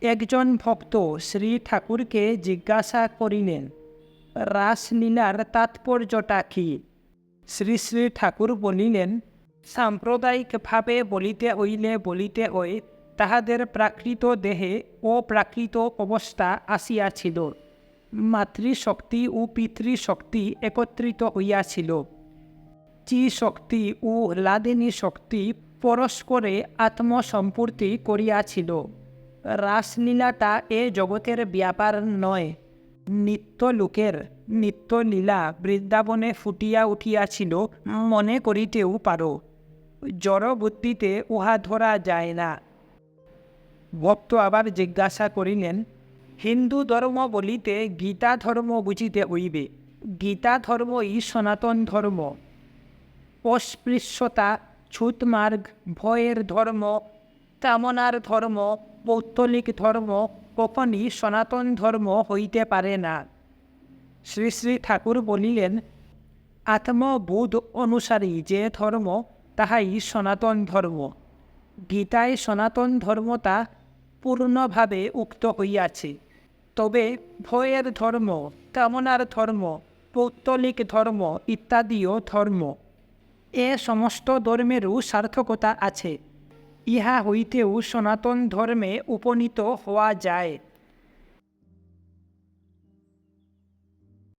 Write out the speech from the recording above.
একজন ভক্ত শ্রী ঠাকুরকে জিজ্ঞাসা করিলেন রাসলীলার তাৎপর্যটা কী? শ্রী শ্রী ঠাকুর বলিলেন, সাম্প্রদায়িকভাবে বলিতে হইলে বলিতে হয়, তাহাদের প্রাকৃত দেহে অপ্রাকৃত অবস্থা আসিয়াছিল। মাতৃশক্তি ও পিতৃশক্তি একত্রিত হইয়াছিল। চি শক্তি ও লাদিনী শক্তি পরস্পরে আত্মসম্পূর্তি করিয়াছিল। রাসলীলাটা এ জগতের ব্যাপার নয়। নিত্য লোকের নিত্যলীলা বৃন্দাবনে ফুটিয়া উঠিয়াছিল, মনে করিতেও পারো জড় বুদ্ধিতে উহা ধরা যায় না। ভক্ত আবার জিজ্ঞাসা করিলেন হিন্দু ধর্ম বলিতে গীতা ধর্ম বুঝিতে হইবে গীতা ধর্মই সনাতন ধর্ম অস্পৃশ্যতা ছুতমার্গ ভয়ের ধর্ম কামনার ধর্ম, পৌত্তলিক ধর্ম, কখনই সনাতন ধর্ম হইতে পারে না। শ্রী শ্রী ঠাকুর বলিলেন, আত্মবোধ অনুসারী যে ধর্ম, তাহাই সনাতন ধর্ম। গীতায় সনাতন ধর্মতা পূর্ণভাবে উক্ত হইয়াছে। তবে ভয়ের ধর্ম কামনার ধর্ম, পৌত্তলিক ধর্ম ইত্যাদিও ধর্ম। এ সমস্ত ধর্মেরও সার্থকতা আছে। ইহা হইতেও সনাতন ধর্মে উপনীত হওয়া যায়।